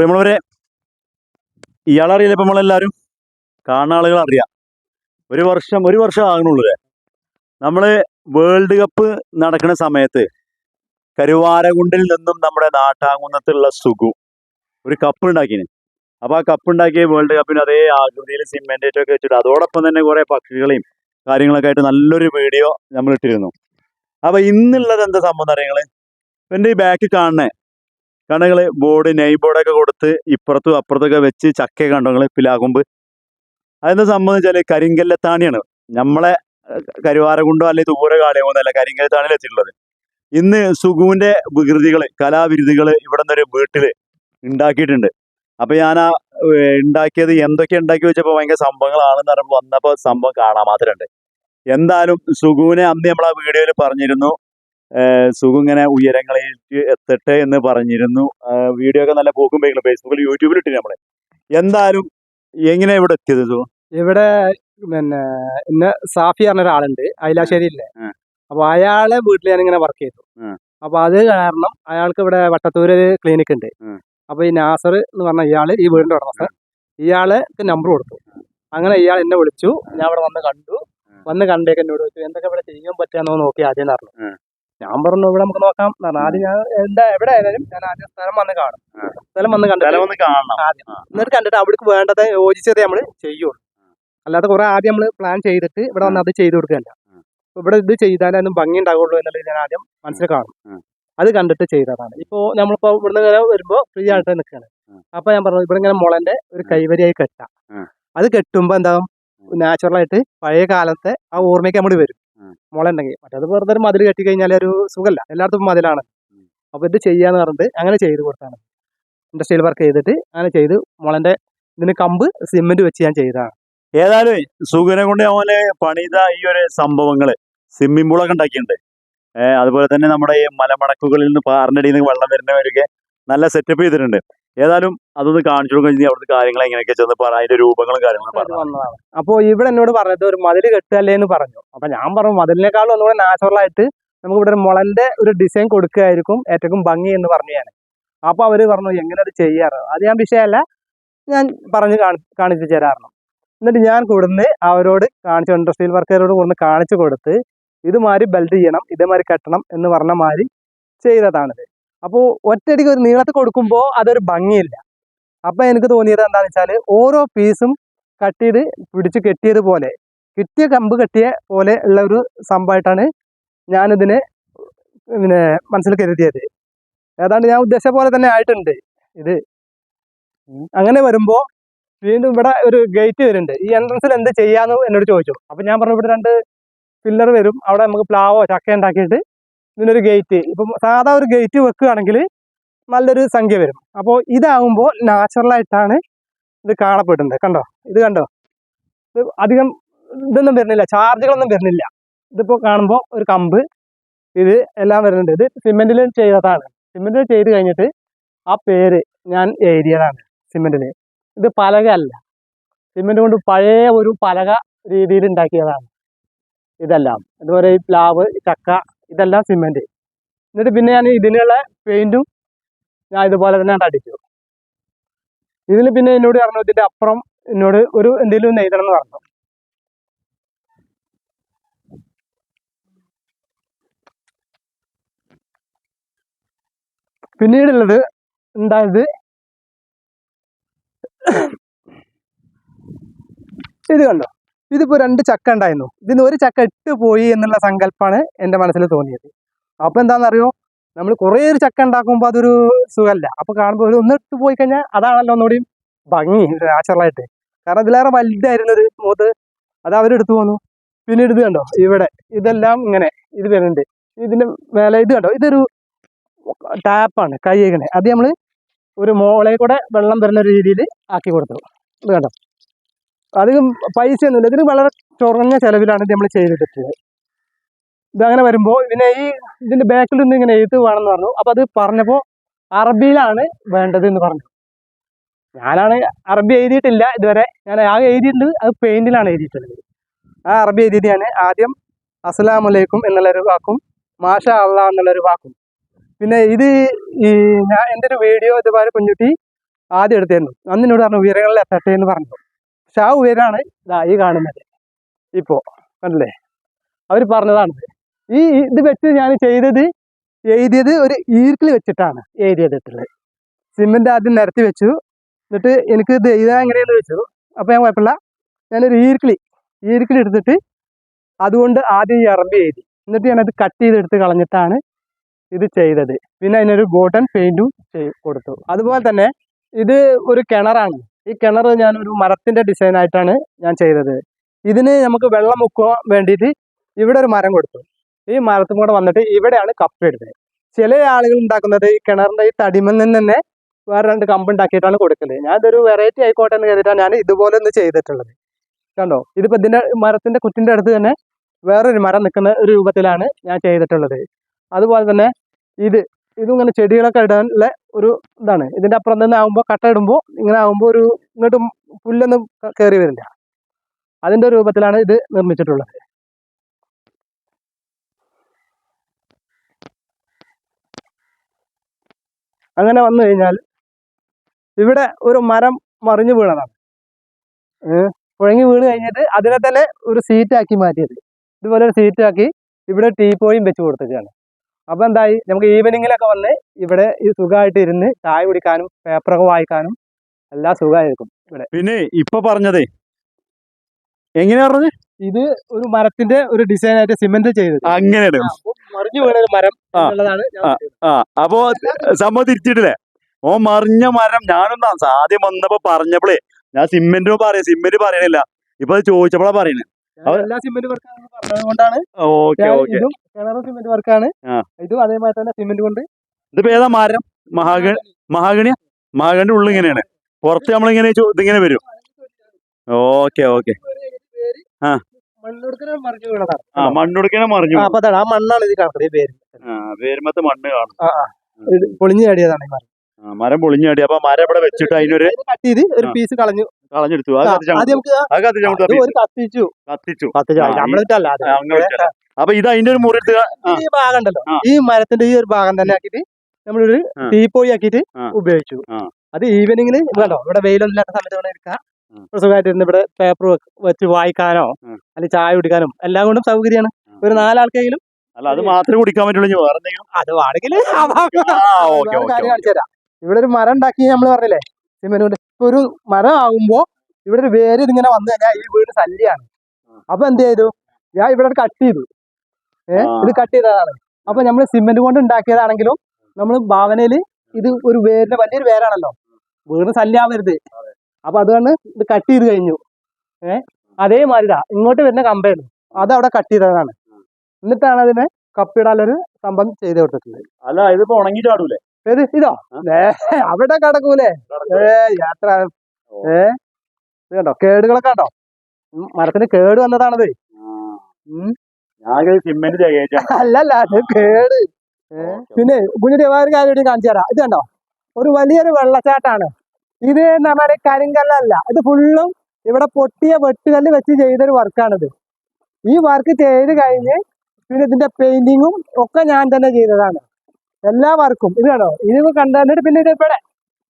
പ്രിയമുള്ളവരെ ഇയാളറിയില്ല ഇപ്പം നമ്മളെല്ലാരും. കാണുന്ന ആളുകൾ അറിയാം. ഒരു വർഷം ഒരു വർഷം ആകണുള്ളൂ നമ്മൾ വേൾഡ് കപ്പ് നടക്കുന്ന സമയത്ത് കരുവാരകുണ്ടിൽ നിന്നും നമ്മുടെ നാട്ടാങ്കുന്നത്തുള്ള സുഖു ഒരു കപ്പ് ഉണ്ടാക്കിന്. അപ്പോൾ ആ കപ്പ് ഉണ്ടാക്കിയ വേൾഡ് കപ്പിന് അതേ ആകൃതിയിൽ സിമെന്റേറ്റ് ഒക്കെ വെച്ചിട്ട് അതോടൊപ്പം തന്നെ കുറേ പക്ഷികളെയും കാര്യങ്ങളൊക്കെ ആയിട്ട് നല്ലൊരു വീഡിയോ നമ്മൾ ഇട്ടിരുന്നു. അപ്പോൾ ഇന്നുള്ളത് എന്താ സംഭവം അറിയങ്ങൾ എന്റെ ഈ ബാക്കിൽ കാണുന്നേ കണ്ടങ്ങൾ ബോർഡ് നെയ് ബോർഡൊക്കെ കൊടുത്ത് ഇപ്പുറത്തും അപ്പുറത്തൊക്കെ വെച്ച് ചക്ക നിങ്ങൾ പിലാകുമ്പ്? അതെന്താ സംഭവം വെച്ചാൽ കരിങ്കല്ലത്താണിയാണ്. നമ്മളെ കരുവാരകുണ്ടോ അല്ലെങ്കിൽ ദൂരെ കരിങ്കല്ലത്താണിയിൽ എത്തിയിട്ടുള്ളത്. ഇന്ന് സുഗുവിന്റെ വികൃതികൾ കലാവിരുതികൾ ഇവിടെ നിന്നൊരു വീട്ടിൽ ഉണ്ടാക്കിയിട്ടുണ്ട്. അപ്പൊ ഞാൻ ആ ഉണ്ടാക്കിയത് എന്തൊക്കെ ഉണ്ടാക്കി വെച്ചപ്പോ ഭയങ്കര സംഭവങ്ങളാണെന്ന് പറയുമ്പോൾ വന്നപ്പോ സംഭവം കാണാൻ മാത്രമുണ്ട്. എന്തായാലും സുഗുവിനെ അന്ന് നമ്മൾ ആ വീഡിയോയിൽ പറഞ്ഞിരുന്നു. സുഖം ഇങ്ങനെ ഉയരങ്ങളിലേക്ക് എത്തട്ടെ എന്ന് പറഞ്ഞിരുന്നു. വീഡിയോ ഒക്കെ നല്ല പോക്കും പോയിക്കണം. ഫേസ്ബുക്കിൽ യൂട്യൂബിൽ ഇട്ടിന് നമ്മളെ. എന്തായാലും എങ്ങനെ ഇവിടെ എത്തിയത് സുഖം? ഇവിടെ പിന്നെ ഇന്ന് സാഫി പറഞ്ഞ ഒരാളുണ്ട്. അയിലാശ്ശേരിയില്ലേ. അപ്പൊ അയാളെ വീട്ടിൽ ഞാൻ ഇങ്ങനെ വർക്ക് ചെയ്തു. അപ്പൊ അത് കാരണം അയാൾക്ക് ഇവിടെ വട്ടത്തൂര് ക്ലിനിക് ഉണ്ട്. അപ്പൊ ഈ നാസർ എന്ന് പറഞ്ഞ ഇയാൾ ഈ വീടിന്റെ ഉടമസ്ഥൻ ഇയാൾക്ക് നമ്പർ കൊടുത്തു. അങ്ങനെ ഇയാൾ എന്നെ വിളിച്ചു. ഞാൻ ഇവിടെ വന്ന് കണ്ടു. വന്ന് കണ്ടേക്ക് എന്നോട് ചോദിച്ചു എന്തൊക്കെ ഇവിടെ ചെയ്യാൻ പറ്റാന്നോ നോക്കി ആദ്യം പറഞ്ഞു. ഞാൻ പറഞ്ഞു ഇവിടെ നമുക്ക് നോക്കാം. പറഞ്ഞു. ആദ്യം ഞാൻ എന്താ എവിടെ ആയാലും ഞാൻ ആദ്യം സ്ഥലം വന്ന് കാണും. സ്ഥലം വന്ന് കണ്ടു സ്ഥലം വന്ന് കാണണം. ആദ്യം എന്നിട്ട് കണ്ടിട്ട് അവിടേക്ക് വേണ്ടത് യോജിച്ചത് നമ്മൾ ചെയ്യുള്ളൂ. അല്ലാതെ കുറെ ആദ്യം നമ്മൾ പ്ലാൻ ചെയ്തിട്ട് ഇവിടെ വന്ന് അത് ചെയ്തു കൊടുക്കുകയല്ല. ഇവിടെ ഇത് ചെയ്താലേ ഒന്നും ഭംഗി ഉണ്ടാവുള്ളൂ എന്നുള്ളത് ഞാൻ ആദ്യം മനസ്സിൽ കാണും. അത് കണ്ടിട്ട് ചെയ്തതാണ്. ഇപ്പോ നമ്മളിപ്പോ ഇവിടുന്ന് ഇങ്ങനെ വരുമ്പോ ഫ്രീ ആയിട്ട് നിൽക്കുകയാണ്. അപ്പൊ ഞാൻ പറഞ്ഞു ഇവിടെ ഇങ്ങനെ മുളന്റെ ഒരു കൈവരിയായി കെട്ടാം. അത് കെട്ടുമ്പോ എന്താകും നാച്ചുറൽ ആയിട്ട് പഴയ കാലത്തെ ആ ഓർമ്മയ്ക്ക് നമ്മൾ വരും. ഉം. മുള ഉണ്ടെങ്കിൽ മറ്റേത് വെറുതെ ഒരു മതിൽ കെട്ടി കഴിഞ്ഞാൽ ഒരു സുഖമല്ല എല്ലായിടത്തും മതിലാണ്. അപ്പോൾ അപ്പൊ ഇത് ചെയ്യാന്ന് പറഞ്ഞിട്ട് അങ്ങനെ ചെയ്ത് കൊടുത്താണ്. ഇൻഡസ്ട്രിയൽ വർക്ക് ചെയ്തിട്ട് അങ്ങനെ ചെയ്ത് മുളന്റെ ഇതിന് കമ്പ് സിമെന്റ് വെച്ച് ഞാൻ ചെയ്തതാണ്. ഏതായാലും സുഖനെ കൊണ്ട് അവനെ പണിത ഈ ഒരു സംഭവങ്ങൾ. സ്വിമ്മിംഗ് പൂളൊക്കെ ഉണ്ടാക്കിയിട്ടുണ്ട്. അതുപോലെ തന്നെ നമ്മുടെ ഈ മലമടക്കുകളിൽ നിന്ന് പാറിനടിയിൽ നിന്ന് വെള്ളം വരുന്നവരൊക്കെ നല്ല സെറ്റപ്പ് ചെയ്തിട്ടുണ്ട്. ഏതായാലും അതൊന്ന് കാണിച്ചു കൊടുക്കാൻ അവിടുത്തെ കാര്യങ്ങൾ എങ്ങനെയൊക്കെ ചെന്ന് പറ അതിന്റെ രൂപങ്ങളും കാര്യങ്ങളും പറഞ്ഞു. അപ്പൊ ഇവിടെ എന്നോട് പറഞ്ഞത് ഒരു മതിൽ കെട്ടുകല്ലേ എന്ന് പറഞ്ഞു. അപ്പൊ ഞാൻ പറഞ്ഞു മതിലിനേക്കാളും ഒന്നുകൂടെ നാച്ചുറൽ ആയിട്ട് നമുക്ക് ഇവിടെ ഒരു മുളന്റെ ഒരു ഡിസൈൻ കൊടുക്കുകയായിരിക്കും ഏറ്റവും ഭംഗി എന്ന് പറഞ്ഞു ഞാൻ അപ്പൊ അവർ പറഞ്ഞു എങ്ങനെ അത് ചെയ്യാറ്? അത് ഞാൻ വിഷയമല്ല. ഞാൻ പറഞ്ഞ് കാണി- കാണിച്ചു തരാറുണ്ട്. എന്നിട്ട് ഞാൻ കൂടുന്ന് അവരോട് കാണിച്ചു ഇൻഡസ്ട്രിയൽ വർക്കറോട് കൂടുന്ന കാണിച്ചു കൊടുത്ത് ഇതുമാതിരി ബെൽറ്റ് ചെയ്യണം ഇതേമാതിരി കെട്ടണം എന്ന് പറഞ്ഞ മാതിരി ചെയ്തതാണിത്. അപ്പോൾ ഒറ്റയടിക്ക് ഒരു നീളത്തിൽ കൊടുക്കുമ്പോൾ അതൊരു ഭംഗിയില്ല. അപ്പം എനിക്ക് തോന്നിയത് എന്താണെന്ന് വെച്ചാൽ ഓരോ പീസും കട്ട് ചെയ്ത് പിടിച്ച് കെട്ടിയത് പോലെ കിട്ടിയ കമ്പ് കെട്ടിയ പോലെ ഉള്ള ഒരു സംഭവമായിട്ടാണ് ഞാനിതിനെ പിന്നെ മനസ്സിൽ കരുതിയത്. ഏതാണ്ട് ഞാൻ ഉദ്ദേശിച്ച പോലെ തന്നെ ആയിട്ടുണ്ട് ഇത്. അങ്ങനെ വരുമ്പോൾ വീണ്ടും ഇവിടെ ഒരു ഗേറ്റ് വരുന്നുണ്ട്. ഈ എൻട്രൻസിൽ എന്ത് ചെയ്യാന്ന് എന്നോട് ചോദിച്ചു. അപ്പം ഞാൻ പറഞ്ഞു ഇവിടെ രണ്ട് പില്ലർ വരും. അവിടെ നമുക്ക് പ്ലാവോ ചക്ക ഉണ്ടാക്കിയിട്ട് ഇതിനൊരു ഗേറ്റ് ഇപ്പം സാധാ ഒരു ഗേറ്റ് വെക്കുകയാണെങ്കിൽ നല്ലൊരു സംഖ്യ വരും. അപ്പോൾ നാച്ചുറൽ നാച്ചുറലായിട്ടാണ് ഇത് കാണപ്പെടുന്നത്. കണ്ടോ? ഇത് കണ്ടോ? ഇത് അധികം ഇതൊന്നും വരുന്നില്ല. ചാർജുകളൊന്നും വരുന്നില്ല. ഇതിപ്പോൾ കാണുമ്പോൾ ഒരു കമ്പ് ഇത് എല്ലാം വരുന്നുണ്ട്. ഇത് സിമെന്റിൽ ചെയ്തതാണ്. സിമെന്റിൽ ചെയ്ത് കഴിഞ്ഞിട്ട് ആ പേര് ഞാൻ എഴുതിയതാണ് സിമെന്റിൽ ഇത് പലക അല്ല. സിമെന്റ് കൊണ്ട് പഴയ ഒരു പലക രീതിയിൽ ഉണ്ടാക്കിയതാണ്. ഇതെല്ലാം. അതുപോലെ ഈ പ്ലാവ് ചക്ക ഇതെല്ലാം സിമെന്റ് എന്നിട്ട് പിന്നെ ഞാൻ ഇതിനുള്ള പെയിന്റും ഞാൻ ഇതുപോലെ തന്നെ അടിച്ചു. ഇതിൽ പിന്നെ എന്നോട് പറഞ്ഞു ഇതിന്റെ അപ്പുറം എന്നോട് ഒരു എന്തെങ്കിലും നെയ്തണം എന്ന് പറഞ്ഞു. പിന്നീടുള്ളത് ഉണ്ടായത് ഇത് കണ്ടോ? ഇതിപ്പോ രണ്ട് ചക്ക ഉണ്ടായിരുന്നു. ഇതിന് ഒരു ചക്ക ഇട്ട് പോയി എന്നുള്ള സങ്കല്പമാണ് എന്റെ മനസ്സിൽ തോന്നിയത്. അപ്പൊ എന്താണെന്നറിയോ? നമ്മൾ കുറേ ഒരു ചക്ക ഉണ്ടാക്കുമ്പോൾ അതൊരു സുഖമല്ല. അപ്പോൾ കാണുമ്പോൾ ഒരു ഒന്ന് ഇട്ട് പോയി കഴിഞ്ഞാൽ അതാണല്ലോ ഒന്നുകൂടി ഭംഗി നാച്ചുറലായിട്ട് കാരണം ഇതിലേറെ വലുതായിരുന്നു ഒരു മൂത്ത് അത് അവരെടുത്തു പോന്നു. പിന്നെ ഇത് കണ്ടോ? ഇവിടെ ഇതെല്ലാം ഇങ്ങനെ ഇത് വരുന്നുണ്ട്. ഇതിന്റെ മേലെ ഇത് കണ്ടോ? ഇതൊരു ടാപ്പാണ് കൈ കഴിക്കണേ അത് നമ്മൾ ഒരു മോളെ കൂടെ വെള്ളം വരുന്ന രീതിയിൽ ആക്കി കൊടുത്തു. ഇത് കണ്ടോ? അധികം പൈസ ഒന്നുമില്ല ഇതിന് വളരെ കുറഞ്ഞ ചെലവിലാണ് ഇത് നമ്മൾ ചെയ്തിട്ടുള്ളത് ഇതങ്ങനെ വരുമ്പോൾ ഇതിനെ ഈ ഇതിന്റെ ബാക്കിൽ നിന്ന് ഇങ്ങനെ എഴുത്ത് വേണമെന്ന് പറഞ്ഞു. അപ്പൊ അത് പറഞ്ഞപ്പോൾ അറബിയിലാണ് വേണ്ടത് എന്ന് പറഞ്ഞു. ഞാനാണ് അറബി എഴുതിയിട്ടില്ല ഇതുവരെ. ഞാൻ ആകെ എഴുതിയിട്ടുണ്ട്. അത് പെയിന്റിലാണ് എഴുതിയിട്ടുള്ളത്. ആ അറബി എഴുതിയത് ഞാൻ ആദ്യം അസ്സലാമലൈക്കും എന്നുള്ളൊരു വാക്കും മാഷ അള്ളാ എന്നുള്ളൊരു വാക്കും. പിന്നെ ഇത് ഈ ഞാൻ എന്റെ ഒരു വീഡിയോ ഇതുപോലെ കുഞ്ഞുട്ടി ആദ്യം എടുത്തിരുന്നു. അന്ന് പറഞ്ഞു ഉയരങ്ങളിൽ എത്തട്ടെ എന്ന് പറഞ്ഞു. പക്ഷെ ആ ഉയരാണ് ഇതാ ഈ കാണുന്നത്. ഇപ്പോ കണ്ടില്ലേ? അവർ പറഞ്ഞതാണ്. ഈ ഇത് വെച്ച് ഞാൻ ചെയ്തത് എഴുതിയത് ഒരു ഈർക്കിൽ വെച്ചിട്ടാണ് എഴുതിയതിട്ടുള്ളത് സിമെന്റ് ആദ്യം നിരത്തി വെച്ചു. എന്നിട്ട് എനിക്ക് ഇത് എഴുതാൻ എങ്ങനെയാണെന്ന് വെച്ചു. അപ്പോൾ ഞാൻ കുഴപ്പമില്ല. ഞാനൊരു ഈർക്കിളി ഈർക്കിളി എടുത്തിട്ട് അതുകൊണ്ട് ആദ്യം ഈ അറബി എഴുതി. എന്നിട്ട് ഞാനത് കട്ട് ചെയ്തെടുത്ത് കളഞ്ഞിട്ടാണ് ഇത് ചെയ്തത്. പിന്നെ അതിനൊരു ബോട്ടൺ ചെയ്ത് കൊടുത്തു. അതുപോലെ തന്നെ ഇത് ഒരു കിണറാണ്. ഈ കിണർ മരത്തിന്റെ ഡിസൈൻ ആയിട്ടാണ് ഞാൻ ചെയ്തത്. ഇതിന് നമുക്ക് വെള്ളം മുക്കുവാൻ വേണ്ടിയിട്ട് ഇവിടെ ഒരു മരം കൊടുത്തു. ഈ മരത്തും കൂടെ വന്നിട്ട് ഇവിടെയാണ് കപ്പ് ഇടുന്നത്. ചില ആളുകൾ ഉണ്ടാക്കുന്നത് ഈ കിണറിന്റെ ഈ തടിമൽ നിന്ന് തന്നെ വേറെ രണ്ട് കമ്പ് ഉണ്ടാക്കിയിട്ടാണ് കൊടുക്കൽ ഞാൻ ഇതൊരു വെറൈറ്റി ആയിക്കോട്ടെ എന്ന് കരുതിയിട്ടാണ് ഞാൻ ഇതുപോലെ ഒന്ന് ചെയ്തിട്ടുള്ളത്. കണ്ടോ? ഇതിപ്പോ ഇതിന്റെ മരത്തിന്റെ കുറ്റിന്റെ അടുത്ത് തന്നെ വേറൊരു മരം നിൽക്കുന്ന രൂപത്തിലാണ് ഞാൻ ചെയ്തിട്ടുള്ളത്. അതുപോലെ തന്നെ ഇത് ഇതും ഇങ്ങനെ ചെടികളൊക്കെ ഇടാനുള്ള ഒരു ഇതാണ്. ഇതിന്റെ അപ്പുറം തന്നെ ആകുമ്പോൾ കട്ട ഇടുമ്പോൾ ഇങ്ങനെ ആകുമ്പോൾ ഒരു ഇങ്ങോട്ട് പുല്ലൊന്നും കയറി വരില്ല. അതിന്റെ രൂപത്തിലാണ് ഇത് നിർമ്മിച്ചിട്ടുള്ളത്. അങ്ങനെ വന്നു കഴിഞ്ഞാൽ ഇവിടെ ഒരു മരം മറിഞ്ഞു വീണതാണ്. പുഴങ്ങി വീണ് കഴിഞ്ഞിട്ട് അതിനെ തന്നെ ഒരു സീറ്റാക്കി മാറ്റിയത്. ഇതുപോലെ ഒരു സീറ്റാക്കി ഇവിടെ ടീപ്പോയും വെച്ച് കൊടുത്തിട്ടാണ് അപ്പൊ എന്തായി? നമുക്ക് ഈവനിങ്ങിലൊക്കെ വന്ന് ഇവിടെ ഈ സുഖമായിട്ട് ഇരുന്ന് ചായ കുടിക്കാനും പേപ്പറൊക്കെ വായിക്കാനും എല്ലാം സുഖമായിരിക്കും ഇവിടെ. പിന്നെ ഇപ്പൊ പറഞ്ഞതേ എങ്ങനെയാ പറഞ്ഞത് ഇത് ഒരു മരത്തിന്റെ ഒരു ഡിസൈൻ ആയിട്ട് സിമെന്റ് ചെയ്തത് അപ്പൊ മറിഞ്ഞു വീണ ഒരു മരം. എന്നുള്ളതാണ് ആ. അപ്പോ സംഭവം തിരിച്ചിട്ടില്ലേ? ഓ മറിഞ്ഞ മരം ഞാനൊന്നാ ആദ്യം വന്നപ്പോ പറഞ്ഞപ്പോഴേ ഞാൻ സിമെന്റ് പറയാം സിമെന്റ് പറയണില്ല. ഇപ്പൊ ചോദിച്ചപ്പോഴാ പറയണേ. എല്ലാ സിമെന്റ് പറഞ്ഞത് കൊണ്ടാണ്. കിണറും സിമെന്റ് വർക്കാണ്. ഇതും അതേമാതിരി തന്നെ സിമെന്റ് കൊണ്ട്. ഇതിപ്പോ ഏതാ മരം? മഹാഗണി മഹാഗണിയാ? മഹാഗണി ഉള്ളിൽ ഇങ്ങനെയാണ്. പുറത്ത് നമ്മളിങ്ങനെ ഇതിങ്ങനെ വരും. Okay okay. ആ. മണ്ണുടുക്കനെ മറിഞ്ഞു അപ്പൊ അതാണ് ആ മണ്ണാണ് ഇത് കാണുന്നത് മണ്ണ് കാണും. പൊളിഞ്ഞു ചാടിയതാണ് മരം. പൊളിഞ്ഞു പൊളിഞ്ഞാടി അപ്പൊ മരം ഇവിടെ വെച്ചിട്ട് അതിനൊരു കട്ട് ചെയ്ത് ഒരു പീസ് കളഞ്ഞു. കളഞ്ഞെടുത്തു അത് ആ, കത്തിച്ചാ ആദ്യം നമുക്ക് ആ- അത് കത്തിച്ചാ അത് ഒരു കത്തിച്ചു കത്തിച്ചു കത്തിച്ചു ആ, ഈ- നമ്മളിട്ടല്ല അത് അങ്ങനെ വെച്ചതാ. അപ്പൊ ഇത് അതിന്റെ ഒരു മുറി എടുത്ത് ആ. ഈ ഭാഗം ഉണ്ടല്ലോ ആ. ഈ മരത്തിന്റെ ഈ ഒരു ഭാഗം തന്നെ ആക്കിയിട്ട് നമ്മളൊരു ആ. തീപ്പോയി ആക്കിയിട്ട് ആ. ഉപയോഗിച്ചു ആ. അത് ഈവനിങ്ങിൽ കണ്ടോ ഇവിടെ വെയിലൊന്നും ഇല്ലാത്ത സമയത്ത് വേണം എടുക്കാം ഉം. സുഖമായിട്ട് ഇരുന്ന് ഇവിടെ പേപ്പർ വെച്ച് വായിക്കാനോ. അല്ലെങ്കിൽ ചായ കുടിക്കാനും എല്ലാം കൊണ്ടും സൗകര്യമാണ് ഒരു നാലാൾക്കെങ്കിലും അല്ല അത് മാത്രമേ കുടിക്കാൻ പറ്റുള്ളൂ ഇനി വേറെ എന്തെങ്കിലും അത് വേണമെങ്കിൽ ആ ഓക്കെ ഓക്കെ ഇവിടെ ഒരു മരം ഉണ്ടാക്കി നമ്മൾ പറഞ്ഞില്ലേ സിമെന്റ് കൊണ്ട് ഇപ്പൊ ഒരു മരം ആകുമ്പോ ഇവിടെ ഒരു വേര് ഇതിങ്ങനെ വന്നു കഴിഞ്ഞാൽ ഈ വീട് ശല്യാണ്. അപ്പൊ എന്ത് ചെയ്തു? ഞാൻ ഇവിടെ കട്ട് ചെയ്തു. ഏഹ്. ഇത് കട്ട് ചെയ്തതാണ്. അപ്പൊ നമ്മൾ സിമെന്റ് കൊണ്ട് ഉണ്ടാക്കിയതാണെങ്കിലും നമ്മൾ ഭാവനയിൽ ഇത് ഒരു വേരിന്റെ വലിയൊരു വേരാണല്ലോ. വീട് ശല്യാവരുത്. അപ്പൊ അതുകൊണ്ട് ഇത് കട്ട് ചെയ്ത് കഴിഞ്ഞു. ഏഹ് അതേമാതിരിതാ. ഇങ്ങോട്ട് വരുന്ന കമ്പയാണ്. അത് അവിടെ കട്ട് ചെയ്തതാണ് എന്നിട്ടാണ് അതിനെ കപ്പിടാനൊരു സംഭവം ചെയ്ത് കൊടുത്തിട്ടുള്ളത്. അല്ല ഇതിപ്പോ ഉണങ്ങി ചാടൂലേ ഏത്? ഇതോ? അവിടെ കടക്കൂലേ? ഏ യാത്ര. ഏ ഇത് കണ്ടോ? കേടുകളൊക്കെ കണ്ടോ? മരത്തിന് കേട് വന്നതാണത്. അല്ലല്ല കേട്? പിന്നെ കുഞ്ഞിന്റെ വേറെ കാര്യം കാണിച്ചു തരാം. ഇത് കണ്ടോ? ഒരു വലിയൊരു വെള്ളച്ചാട്ടാണ് ഇത് നമ്മുടെ കരിങ്കല്ലല്ല. ഇത് ഫുള്ളും ഇവിടെ പൊട്ടിയ വെട്ടുകല്ല് വെച്ച് ചെയ്തൊരു വർക്കാണിത്. ഈ വർക്ക് ചെയ്ത് കഴിഞ്ഞ് പിന്നെ ഇതിന്റെ പെയിന്റിങ്ങും ഒക്കെ ഞാൻ തന്നെ ചെയ്തതാണ്. എല്ലാ വർക്കും ഇത് കണ്ടോ? ഇത് കണ്ടിട്ട് പിന്നെ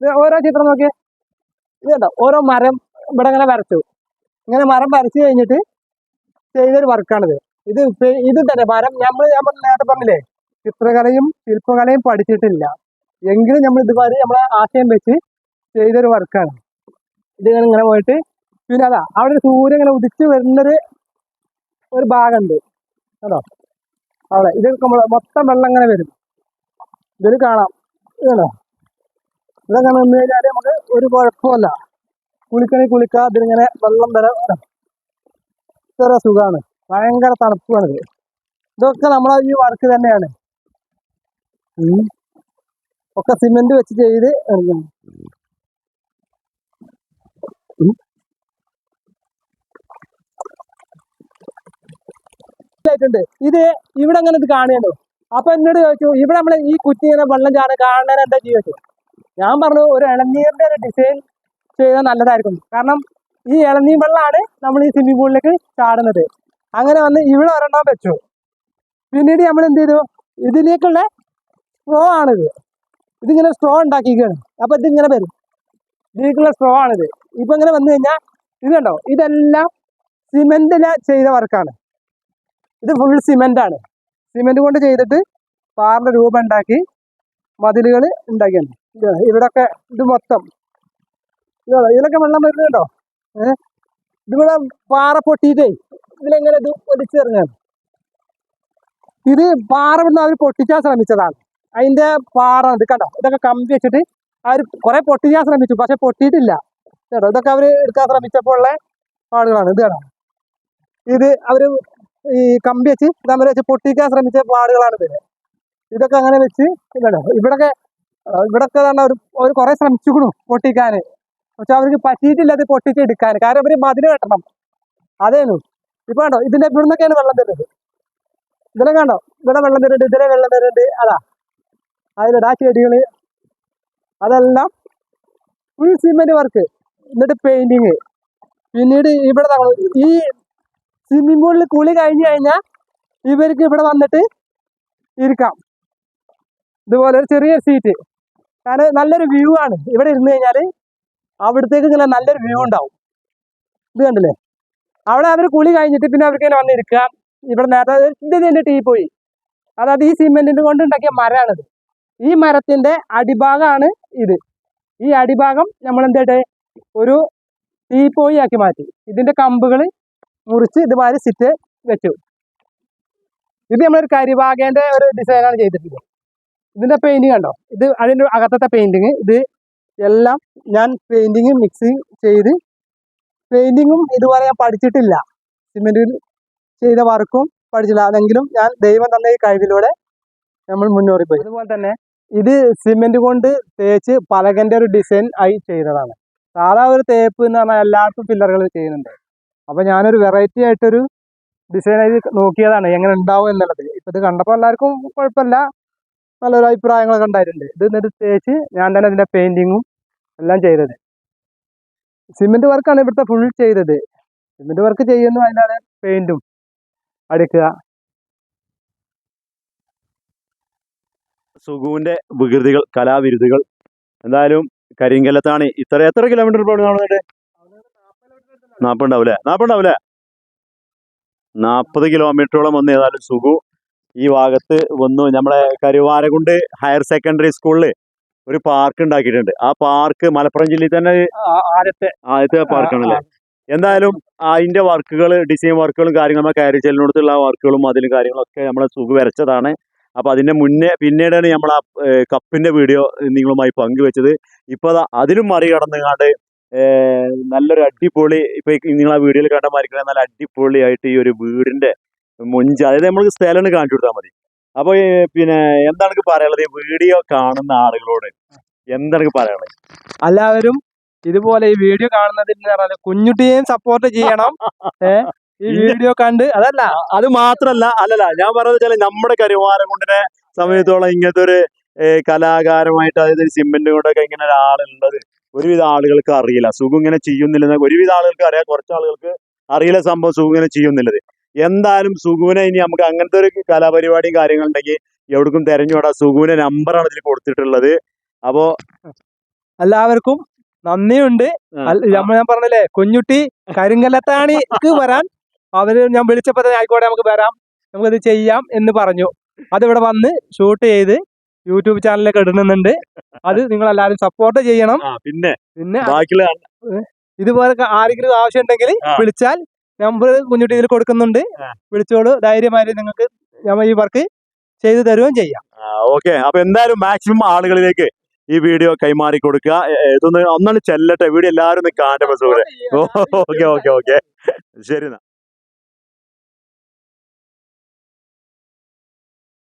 ഇത് ഓരോ ചിത്രം നോക്കിയേ. ഇത് കണ്ടോ? ഓരോ മരം ഇവിടെ ഇങ്ങനെ വരച്ചു. ഇങ്ങനെ മരം വരച്ചു കഴിഞ്ഞിട്ട് ചെയ്തൊരു വർക്കാണിത്. ഇത് ഇത് തന്നെ മരം. നമ്മൾ പറഞ്ഞ- നേരത്തെ പറഞ്ഞില്ലേ ചിത്രകലയും ശില്പകലയും പഠിച്ചിട്ടില്ല. എങ്കിലും നമ്മൾ ഇതുപോലെ നമ്മളെ ആശയം വെച്ച് ചെയ്തൊരു വർക്കാണ്. ഇത് ഇങ്ങനെ പോയിട്ട് പിന്നെ അതാ അവിടെ ഒരു സൂര്യൻ ഇങ്ങനെ ഉദിച്ച് വരുന്നൊരു ഒരു ഭാഗമുണ്ട്. കേട്ടോ അവിടെ ഇത് നമ്മൾ മൊത്തം വെള്ളം ഇങ്ങനെ വരും. ഇതിൽ കാണാം. ഇതല്ലോ ഇതൊക്കെ നിന്ന് കഴിഞ്ഞാൽ നമുക്ക് ഒരു കുഴപ്പമില്ല കുളിക്കണി കുളിക്കാം ഇതിലിങ്ങനെ വെള്ളം വരെ. ഇത്ര സുഖമാണ് ഭയങ്കര തണുപ്പാണിത്. ഇതൊക്കെ നമ്മളെ ഈ വർക്ക് തന്നെയാണ്. ഒക്കെ സിമെന്റ് വെച്ച് ചെയ്ത് ഇറങ്ങണം ായിട്ടുണ്ട് ഇത് ഇവിടെ അങ്ങനെ ഇത് കാണുകയുണ്ടോ അപ്പൊ എന്നോട് ചോദിച്ചു ഇവിടെ നമ്മൾ ഈ കുറ്റി ഇങ്ങനെ വെള്ളം ചാടാൻ കാണാൻ എന്താ? ചോദിച്ചു. ഞാൻ പറഞ്ഞു ഒരു ഇളനീരിന്റെ ഒരു ഡിസൈൻ ചെയ്താൽ നല്ലതായിരിക്കും. കാരണം ഈ ഇളനീർ വെള്ളമാണ് നമ്മൾ ഈ സ്വിമ്മിംഗ് പൂളിലേക്ക് ചാടുന്നത്. അങ്ങനെ വന്ന് ഇവിടെ ഒരെണ്ണം വെച്ചു. പിന്നീട് നമ്മൾ എന്ത് ചെയ്തു? ഇതിലേക്കുള്ള സ്ട്രോ ആണിത്. ഇതിങ്ങനെ സ്ട്രോ ഉണ്ടാക്കിയിരിക്കുകയാണ്. അപ്പൊ ഇതിങ്ങനെ വരും. ഇതിലേക്കുള്ള സ്ട്രോ ആണിത്. ഇപ്പൊ ഇങ്ങനെ വന്നു കഴിഞ്ഞാൽ ഇത് കണ്ടോ? ഇതെല്ലാം സിമെന്റിൽ ചെയ്ത വർക്കാണ് ഇത് ഫുൾ സിമെന്റ് ആണ്. സിമെന്റ് കൊണ്ട് ചെയ്തിട്ട് പാറിന്റെ രൂപം ഉണ്ടാക്കി മതിലുകൾ ഉണ്ടാക്കിയാണ് ഇവിടൊക്കെ ഇത് മൊത്തം. ഇതിലൊക്കെ വെള്ളം വരുന്നുണ്ടോ? ഏഹ് ഇതിവിടെ പാറ പൊട്ടിയിട്ടേ ഇതിലെങ്ങനെ ഇത് ഒലിച്ചിറങ്ങാണ് ഇത് പാറ ഇവിടുന്ന് അവർ പൊട്ടിക്കാൻ ശ്രമിച്ചതാണ്. അതിന്റെ പാറ ഇത് കണ്ടോ? ഇതൊക്കെ കമ്പി വെച്ചിട്ട് അവർ കുറെ പൊട്ടിക്കാൻ ശ്രമിച്ചു പക്ഷെ പൊട്ടിയിട്ടില്ല. കേട്ടോ ഇതൊക്കെ അവർ എടുക്കാൻ ശ്രമിച്ചപ്പോൾ ഉള്ള ആളുകളാണ് ഇത് കേട്ടോ ഇത് അവർ ഈ കമ്പി വെച്ച് തമ്മിൽ വെച്ച് പൊട്ടിക്കാൻ ശ്രമിച്ച പാടുകളാണ് ഇതിന് ഇതൊക്കെ അങ്ങനെ വെച്ച് ഇതാണ്. ഇവിടൊക്കെ ആ, ഇവിടൊക്കെ തന്നെ ഒരു ഒരു കുറെ ശ്രമിച്ചുക്കണു പൊട്ടിക്കാന്. പക്ഷെ അവർക്ക് പറ്റിയിട്ടില്ല അത് പൊട്ടിച്ചെടുക്കാൻ കാരണം അവർ മതിന് കെട്ടണം. അതേനു. ഇപ്പൊ കണ്ടോ ഇതിന്റെ ഇവിടുന്നൊക്കെയാണ് വെള്ളം തരുന്നത്. ഇതിലെ കണ്ടോ? ഇവിടെ വെള്ളം തരുന്നുണ്ട് ഇതിലെ വെള്ളം തരുന്നുണ്ട്. അതാ. അതിലിടാ ചെടികൾ. അതെല്ലാം ഫുൾ സിമെന്റ് വർക്ക് എന്നിട്ട് പെയിന്റിങ് പിന്നീട് ഇവിടെ ഈ സ്വിമ്മിംഗ് പൂളിൽ കുളി കഴിഞ്ഞു കഴിഞ്ഞാൽ ഇവർക്ക് ഇവിടെ വന്നിട്ട് ഇരിക്കാം. ഇതുപോലെ ഒരു ചെറിയ സീറ്റ് കാരണം നല്ലൊരു വ്യൂ ആണ്. ഇവിടെ ഇരുന്ന് കഴിഞ്ഞാൽ അവിടത്തേക്ക് ഇങ്ങനെ നല്ലൊരു വ്യൂ ഉണ്ടാവും. ഇത് കണ്ടില്ലേ? അവിടെ അവർ കുളി കഴിഞ്ഞിട്ട് പിന്നെ അവർക്ക് ഇങ്ങനെ വന്നിരിക്കാം ഇവിടെ നേരത്തെ ഇത് ഇതിന്റെ ടീ പോയി. അതായത് ഈ സിമെന്റിന്റെ കൊണ്ട് ഉണ്ടാക്കിയ മരമാണിത്. ഈ മരത്തിന്റെ അടിഭാഗമാണ് ഇത്. ഈ അടിഭാഗം നമ്മൾ എന്തായിട്ട് ഒരു തീപ്പോയി ആക്കി മാറ്റി. ഇതിന്റെ കമ്പുകൾ മുറിച്ച് ഇതുമാതിരി സിറ്റ് വെച്ചു. ഇത് നമ്മളൊരു കരിവാകേന്റെ ഒരു ഡിസൈനാണ് ചെയ്തിട്ടുള്ളത്. ഇതിന്റെ പെയിന്റിങ് കണ്ടോ? ഇത് അതിന്റെ അകത്തത്തെ പെയിന്റിങ് ഇത് എല്ലാം ഞാൻ പെയിന്റിങ് മിക്സ് ചെയ്ത് പെയിന്റിങ്ങും ഇതുപോലെ ഞാൻ പഠിച്ചിട്ടില്ല. സിമെന്റിൽ ചെയ്ത വർക്കും പഠിച്ചില്ല. അതെങ്കിലും ഞാൻ ദൈവം തന്ന ഈ കഴിവിലൂടെ നമ്മൾ മുന്നോട്ട് പോയി. അതുപോലെ തന്നെ ഇത് സിമെന്റ് കൊണ്ട് തേച്ച് പലകന്റെ ഒരു ഡിസൈൻ ആയി ചെയ്തതാണ്. സാധാ ഒരു തേപ്പ് എന്ന് പറഞ്ഞാൽ എല്ലായിടത്തും പില്ലറുകൾ ചെയ്യുന്നുണ്ട്. അപ്പൊ ഞാനൊരു വെറൈറ്റി ആയിട്ടൊരു ഡിസൈൻ ആയി നോക്കിയതാണ്. എങ്ങനെ ഉണ്ടാവും എന്നുള്ളത്. ഇപ്പൊ ഇത് കണ്ടപ്പോൾ എല്ലാവർക്കും കുഴപ്പമില്ല. നല്ലൊരു അഭിപ്രായങ്ങളൊക്കെ ഉണ്ടായിട്ടുണ്ട് ഇത് എന്നിട്ട് തേച്ച് ഞാൻ തന്നെ അതിന്റെ പെയിന്റിങ്ങും എല്ലാം ചെയ്തത്. സിമെന്റ് വർക്കാണ് ഇവിടുത്തെ ഫുൾ ചെയ്തത്. സിമെന്റ് വർക്ക് ചെയ്യുന്നു അതിനാണ് പെയിന്റും അടിക്കുക. സുഗുവിന്റെ വികൃതികൾ കലാവിരുതുകൾ എന്തായാലും കരിങ്കലത്താണ് ഇത്ര എത്ര കിലോമീറ്റർ ഇപ്പോൾ നടന്നിട്ട് നാൽപ്പത് ഉണ്ടാവും അല്ലേ നാൽപ്പത് ഉണ്ടാവും അല്ലേ നാൽപ്പത് കിലോമീറ്ററോളം വന്ന് ഏതായാലും സുഗു ഈ ഭാഗത്ത് വന്നു. നമ്മളെ കരുവാരകുണ്ട് ഹയർ സെക്കൻഡറി സ്കൂളിൽ ഒരു പാർക്ക് ഉണ്ടാക്കിയിട്ടുണ്ട്. ആ പാർക്ക് മലപ്പുറം ജില്ലയിൽ തന്നെ ആദ്യത്തെ. ആദ്യത്തെ പാർക്കാണല്ലേ? എന്തായാലും അതിന്റെ വർക്കുകൾ ഡിസൈൻ വർക്കുകളും കാര്യങ്ങളും കയറി ചെല്ലിനടുത്തുള്ള വർക്കുകളും അതിലും കാര്യങ്ങളൊക്കെ നമ്മളെ സുഖ വരച്ചതാണ്. അപ്പൊ അതിന്റെ മുന്നേ പിന്നീടാണ് നമ്മൾ ആ കപ്പിന്റെ വീഡിയോ നിങ്ങളുമായി പങ്കുവെച്ചത്. ഇപ്പൊ അതിലും മറികടന്നുകാണ്ട് നല്ലൊരു അടിപൊളി ഇപ്പൊ നിങ്ങൾ ആ വീഡിയോയിൽ കണ്ട മാതിരിക്കുന്ന നല്ല അടിപൊളിയായിട്ട് ഈ ഒരു വീടിന്റെ മുഞ്ച അതായത് നമ്മൾ സ്ഥലം കാണിച്ചു കൊടുത്താൽ മതി. അപ്പൊ പിന്നെ എന്താണ് പറയാനുള്ളത്? ഈ വീഡിയോ കാണുന്ന ആളുകളോട് എന്താണ് പറയാനുള്ളത്? എല്ലാവരും ഇതുപോലെ ഈ വീഡിയോ കാണുന്നതിന് പറഞ്ഞാൽ കുഞ്ഞുട്ടിയെയും സപ്പോർട്ട് ചെയ്യണം. ഈ വീഡിയോ കണ്ട് അതല്ല അത് മാത്രല്ല അല്ലല്ല ഞാൻ പറഞ്ഞത് വെച്ചാൽ നമ്മുടെ കരുവാരം കൊണ്ടിനെ സമയത്തോളം ഇങ്ങനത്തെ ഒരു കലാകാരമായിട്ട് അതായത് സിമെന്റ് കൊണ്ടൊക്കെ ഇങ്ങനെ ഒരാളുള്ളത് ഒരുവിധ ആളുകൾക്ക് അറിയില്ല. സുഖം ഇങ്ങനെ ചെയ്യുന്നില്ലെന്ന് ഒരുവിധ ആളുകൾക്ക് അറിയാം. കുറച്ച് ആളുകൾക്ക് അറിയില്ല സംഭവം സുഖം ഇങ്ങനെ ചെയ്യുന്നില്ലത്. എന്തായാലും സുഖുവിനെ ഇനി നമുക്ക് അങ്ങനത്തെ ഒരു കലാപരിപാടിയും കാര്യങ്ങളുണ്ടെങ്കിൽ എവിടേക്കും തെരഞ്ഞുവിടാം. സുഖുവിനെ നമ്പറാണ് ഇതിൽ കൊടുത്തിട്ടുള്ളത്. അപ്പോ എല്ലാവർക്കും നന്ദിയുണ്ട്. നമ്മൾ ഞാൻ പറഞ്ഞല്ലേ കുഞ്ഞുട്ടി കരിങ്കല്ലത്താണിക്ക് വരാൻ. അവർ ഞാൻ വിളിച്ചപ്പോ തന്നെ ആയിക്കോട്ടെ നമുക്ക് വരാം. നമുക്കത് ചെയ്യാം എന്ന് പറഞ്ഞു. അതിവിടെ വന്ന് ഷൂട്ട് ചെയ്ത് യൂട്യൂബ് ചാനലിലൊക്കെ ഇടുന്നുണ്ട്. അത് നിങ്ങൾ എല്ലാവരും സപ്പോർട്ട് ചെയ്യണം പിന്നെ പിന്നെ ബാക്കിയുള്ള ഇതുപോലെ ആരെങ്കിലും ആവശ്യം ഉണ്ടെങ്കിൽ വിളിച്ചാൽ നമ്പർ കുഞ്ഞുട്ടി ഇതിൽ കൊടുക്കുന്നുണ്ട്. വിളിച്ചോളൂ. ധൈര്യമായി നിങ്ങൾക്ക് നമ്മൾ ഈ വർക്ക് ചെയ്തു തരുകയും ചെയ്യാം. ഓക്കെ അപ്പൊ എന്തായാലും മാക്സിമം ആളുകളിലേക്ക് ഈ വീഡിയോ കൈമാറി കൊടുക്കുക. ഇതൊന്ന് ഒന്നാണ് ചെല്ലട്ടെ. വീഡിയോ എല്ലാവരും കാണട്ടെ ഓക്കെ ഓക്കെ ഓക്കെ. ശരി എന്നാ.